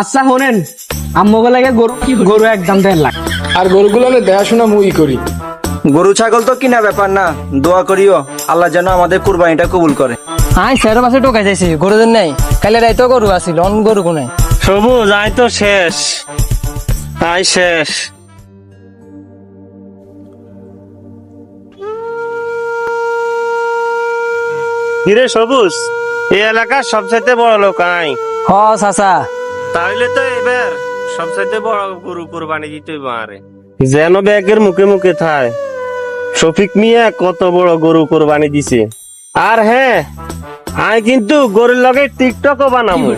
আচ্ছা শোনেন। আম্মকে লাগে গরু গরু একদম দেড় লাখ। আর গরুগুলো দেখাশোনা মুই করি। গরু ছাগল তো কিনা ব্যাপার না দোয়া করিও। আল্লাহ যেন আমাদের কুরবানিটা কবুল করে। আই স্যার পাশে টোকাই যাইছি গরুদের নাই। কালে রাইতো গরু আছিল অন গরু কোনে? সবুজ আয় তো শেষ। আয় শেষ। কিরে সবুজ এই এলাকার সবচাইতে বড় লোক আই হ চাচা। তাহলে তো এবার সবচাইতে বড় গরু কোরবানি দিতে পারে যেন ব্যাগের মুখে মুখে থায়। শফিক মিয়া কত বড় গরু কোরবানি দিছে। আর হ্যাঁ আই কিন্তু গরুর লগে টিকটকও বানাবো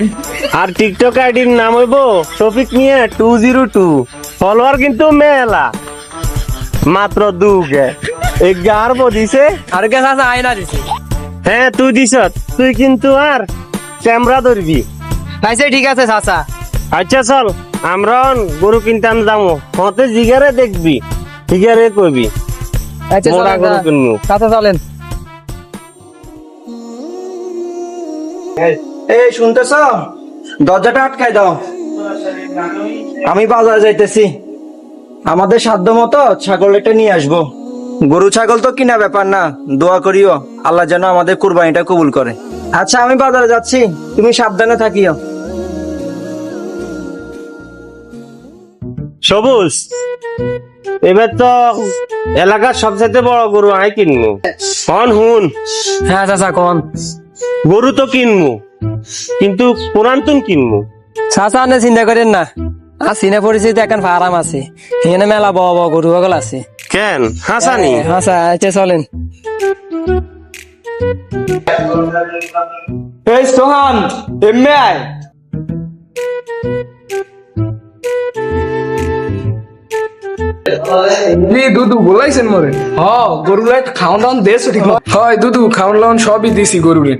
আর টিকটক আইডির নাম হইব Shafiq Mia two zero two. Follower কিন্তু মেলা। মাত্র দু গে এক গার দিছে। আর কে চাচা আই না হ্যাঁ তুই দিছ তুই কিন্তু আর ক্যামেরা ধরবি। আইছে ঠিক আছে চাচা। আচ্ছা চল। আমরা গরু কিনতে কিনতাম যাব হতে জিগারে দেখবি জিগারে কইবি। আচ্ছা মোরা গরু কিনবো চাচা চলেন। এই শুনতেছ? দরজাটা আটকাই দাও। আমি বাজারে যাইতেছি। আমাদের সাধ্য মতো ছাগল একটা নিয়ে আসব। গরু ছাগল তো কিনা ব্যাপার না। দোয়া করিও আল্লাহ যেন আমাদের কুরবানিটা কবুল করে। আচ্ছা আমি বাজারে যাচ্ছি। তুমি সাবধানে থাকিও। সবুজ? এবার তো এলাকার সবচেয়ে বড় গরু আই কিনবো। হন হুন? হ্যাঁ চাচা কোন। গরু তো কিনবো কিন্তু পুরান্তন কিনবো। চাচা আপনি চিন্তা করেন না। আর চিনে পরিচিতি এখন ফারাম আছে। এখানে মেলা বড় বড় গরু সকল আছে। কেন? হাসানি? আচ্ছা আচ্ছা চলেন। এই সোহান এমনি আয় জি দুদু বলাইছেন মরে হ গরুরে খাওয়ান দাওয়ান দেশ ঠিক হয় দুদু খাওয়ান লাউন সবই দিছি গরুরে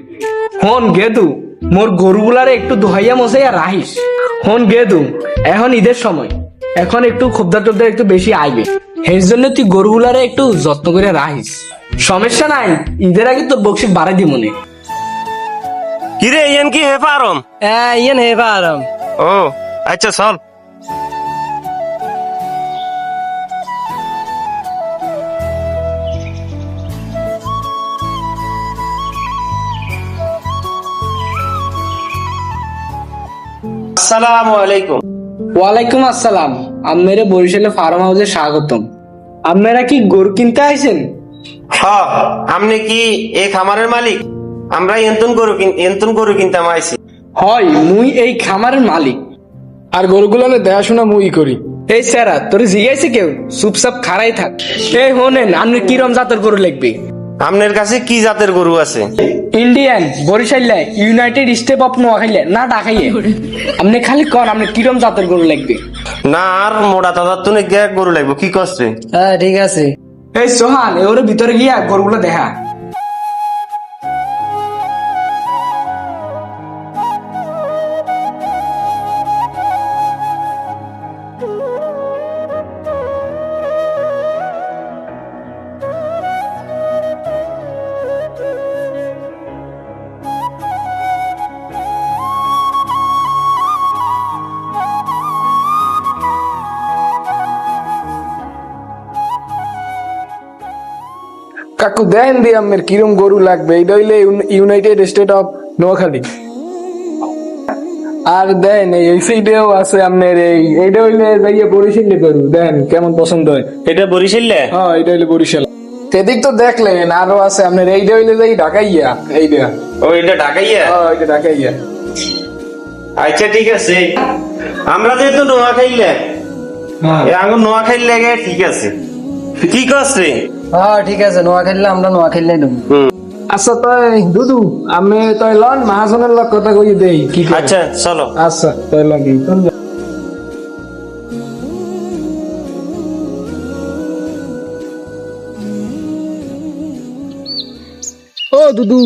হন গেদু মোর গরুগুলারে একটু দোহাইয়া মশাইয়া রাহিস হন গেদু এখন ঈদের সময়। এখন একটু খোবদার টোবদার একটু বেশি আইবে। এর জন্য তুই গরুগুলারে একটু যত্ন করে রাহিস সমস্যা নাই ঈদের আগে তোর বকশিস বাড়াই দি মনে কিরে ইয়ান কি হে পারম হ্যাঁ ইয়ে হে ফারাম। ও আচ্ছা চল। আসসালামু আলাইকুম। ওয়ালাইকুম আসসালাম। বরিশালে ফার্ম হাউসে স্বাগতম। কি গরু কিনতে আইছেন? হ্যাঁ আপনি কি এই খামারের মালিক? আমরা এন্তন গরু এন্তন গরু কিনতাম আইছি। হয় মুই এই খামারের মালিক। আর গরুগুলো দেখাশোনা মুই করি। এই স্যারা তোর জিজ্ঞাসা কেউ? চুপচাপ খাড়াই থাক। এই হোনেন আপনি কিরম জাতের গরু লাগবে? আপনার কাছে কি জাতের গরু আছে? ইন্ডিয়ান বরিশাল্লা ইউনাইটেড স্টেপ অফ নোয়াখাইলে না ডাকাইয়ে আপনি খালি কন আপনি কিরম জাতের গরু লাগবে? না আর মোড়া দাদার তো নাকি গরু লাগবে কি করছে হ্যাঁ ঠিক আছে। এই সোহান এর ভিতরে গিয়া গরুগুলো দেখা। কাকু দেন দি আমের কিরম গরু লাগবে। এইটা হইলে ইউনাইটেড স্টেট অফ নোয়াখালী। আর দেন এই সাইডেও আছে আপনার এই এইটা হইলে যাইয়ে বরিশালে গরু। দেন কেমন পছন্দ হয়? এটা বরিশাল্লা হ্যাঁ এইটা হইলে বরিশাল। সেদিক তো দেখলেন আরও আছে আপনার এইটা হইলে যাই ঢাকাইয়া এইটা। ও এটা ঢাকাইয়া? হ্যাঁ এইটা ঢাকাইয়া। আচ্ছা ঠিক আছে। আমরা যেহেতু নোয়া খাইলে আঙুর নোয়া খাইলে ঠিক আছে। কি করছে হ্যাঁ ঠিক আছে নোয়া খেললে আমরা নোয়া খেললে দেবো আচ্ছা তাই দুদু আমি তাই লন মহাজনের লোক কথা কই দেই কি আচ্ছা চলো। আচ্ছা তাই লন ও দুদু।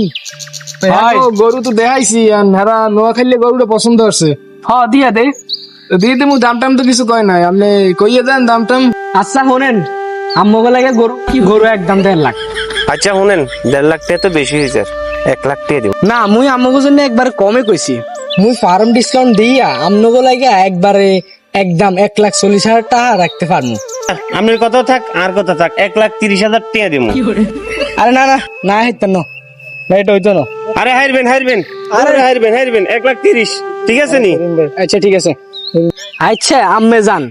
গরু তো দেখাইছি আর হেরা নোয়া খাইলে গরুটা পছন্দ হচ্ছে। হ দিয়া দে। দিয়ে দেবো দাম টাম তো কিছু কয় নাই আপনি কইয়ে দেন দাম টাম। আচ্ছা শোনেন। আম্মকে লাগে গরু গরু একদম দেড় লাখ। আচ্ছা শুনেন দেড় লাখ টাকা তো বেশি হয়েছে। এক লাখ টাকা দিব। না মুই আম্মকে জন্য একবার কমে কইছি। মুই ফার্ম ডিসকাউন্ট দিয়া আমনগো লাগিয়া একবারে একদম এক লাখ চল্লিশ হাজার টাকা রাখতে পারব আপনার কত থাক আর কত থাক এক লাখ তিরিশ হাজার টাকা দিব। আরে না না না হেতেন না। এটা হইতো না। আরে হারবেন হারবেন আরে হারবেন হারবেন এক লাখ তিরিশ। ঠিক আছে নি? আচ্ছা ঠিক আছে। আচ্ছা আম্মে যান।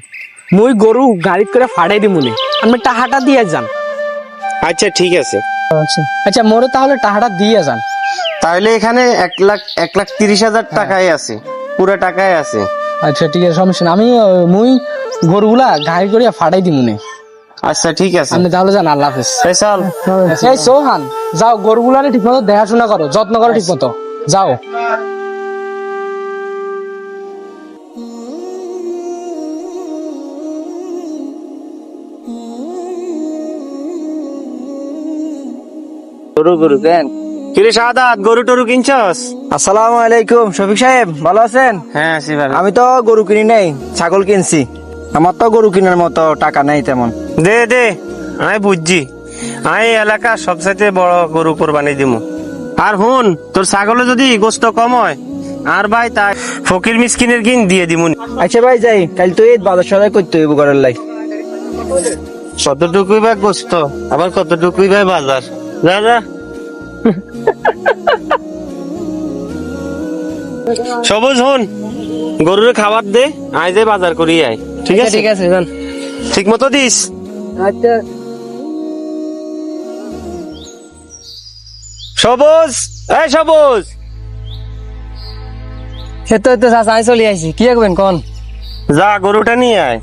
মুই গরু গাড়িত করে ফাড়াই দিমুনে আমি টাকাটা দিয়ে যান আচ্ছা ঠিক আছে। আচ্ছা। মোরে তাহলে টাকাটা দিয়ে যান। তাহলে এখানে এক লাখ এক লাখ তিরিশ হাজার টাকাই আছে। পুরো টাকাই আছে। আচ্ছা ঠিক আছে সমস্যা না আমি আহ, মুই গরুগুলা গাড়ি করে ফাড়াই দিমুনে আচ্ছা ঠিক আছে। আপনি তাহলে যান আল্লাহ হাফেজ। ফেসাল এই সোহান যাও গরুগুলারে ঠিক মতো দেখাশোনা করো যত্ন করো ঠিক মতো যাও। গরু গরু দেন কিরে সাদাত গরু টরু কিনছস? আসসালামু আলাইকুম শফিক সাহেব ভালো আছেন? হ্যাঁ আছি ভালো। আমি তো গরু কিনি নাই ছাগল কিনছি। আমার তো গরু কেনার মতো টাকা নাই তেমন। দে দে আমি বুঝছি। আমি এলাকা সবচাইতে বড় গরু কোরবানি দিমু। আর হুন তোর ছাগলে যদি গোস্ত কম হয় আর ভাই তাই ফকির মিসকিনের কিন দিয়ে দিমুনি আচ্ছা ভাই যাই কাল তো এই বাজার সদাই করতে হইব ঘরের লাই। কতটুকুই বা গোস্ত আবার কতটুকুই বা বাজার? যা সবুজ হন গরুর খাবার দে আয় যে বাজার করি আয়। ঠিক আছে? ঠিক আছে যান ঠিক মতো দিস। আচ্ছা। সবুজ এই সবুজ। হেতো হেতো চাচা আমি চলি আইছি। কি করবেন কোন? যা গরুটা নিয়ে আয়।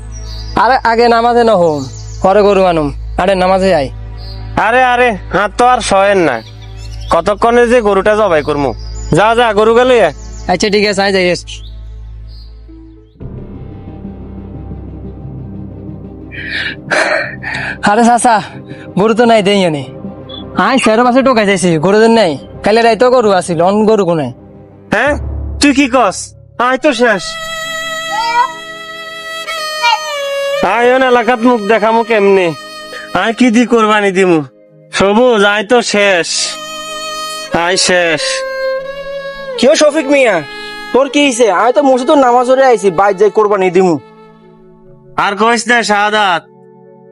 আরে আগে নামাজে ন হোম পরে গরু আনুম। আরে নামাজে আই আরে আরে হাত তো আর সয়েন না কতক্ষণে যে গরুটা জবাই করব যা যা গরু গেল আচ্ছা ঠিক আছে আই যাই আরে চাচা গরু তো নাই দেই নি আই সেরো পাশে টোকাই যাইছি গরু দিন নাই। কালে রাইতো গরু আছিল অন গরু কোনে হ্যাঁ তুই কি কস আয় তো শেষ। আয় ওন এলাকাত মুখ দেখামু কেমনে আয় কি দি কোরবানি দিমু? সবুজ আয় তো শেষ। আই শেষ। কেউ শফিক মিয়া? তোর কি হইছে? আমি তো মসজিদ নামাজ পড়ে আইছি বাইর যাই কোরবানি দিমু। আর কইস না শাহাদাত।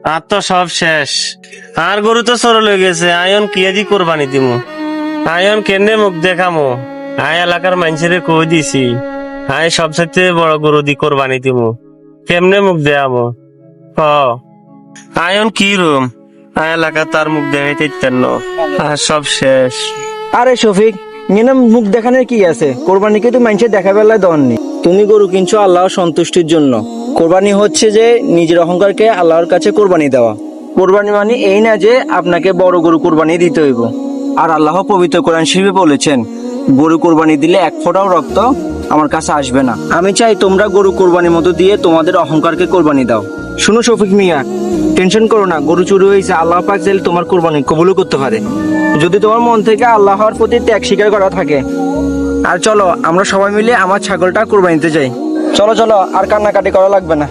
আর তো সব শেষ। আর গরু তো সরল হয়ে গেছে আয়ন কি দি কোরবানি দিমু? আয়ন কেনে মুখ দেখামু? আয় এলাকার মানুষের কই দিছি? আয় সবসাথে বড় গরু দি কোরবানি দিমু। কেমনে মুখ দেখামু ক। আয়ন কি রুম? এলাকা তার মুখ দেখাইতে ইত্যান্ন আর সব শেষ। আরে শফিক এনে মুখ দেখানোর কি আছে? কোরবানিকে তো মানুষের দেখা বেলায় দননি তুমি গরু কিনছো আল্লাহর সন্তুষ্টির জন্য। কোরবানি হচ্ছে যে নিজের অহংকারকে আল্লাহর কাছে কোরবানি দেওয়া। কোরবানি মানে এই না যে আপনাকে বড় গরু কোরবানি দিতে হইব। আর আল্লাহ পবিত্র কোরআন শিবে বলেছেন, গরু কোরবানি দিলে এক ফোঁটাও রক্ত আমার কাছে আসবে না। আমি চাই তোমরা গরু কোরবানির মতো দিয়ে তোমাদের অহংকারকে কোরবানি দাও। শুনো শফিক মিয়া টেনশন করো না, গরু চুরি হয়েছে, আল্লাহ পাক চাইলে তোমার কোরবানি কবুলও করতে পারে। যদি তোমার মন থেকে আল্লাহর প্রতি ত্যাগ স্বীকার করা থাকে। আর চলো, আমরা সবাই মিলে আমার ছাগলটা কোরবানিতে যাই। চলো চলো, আর কান্নাকাটি করা লাগবে না।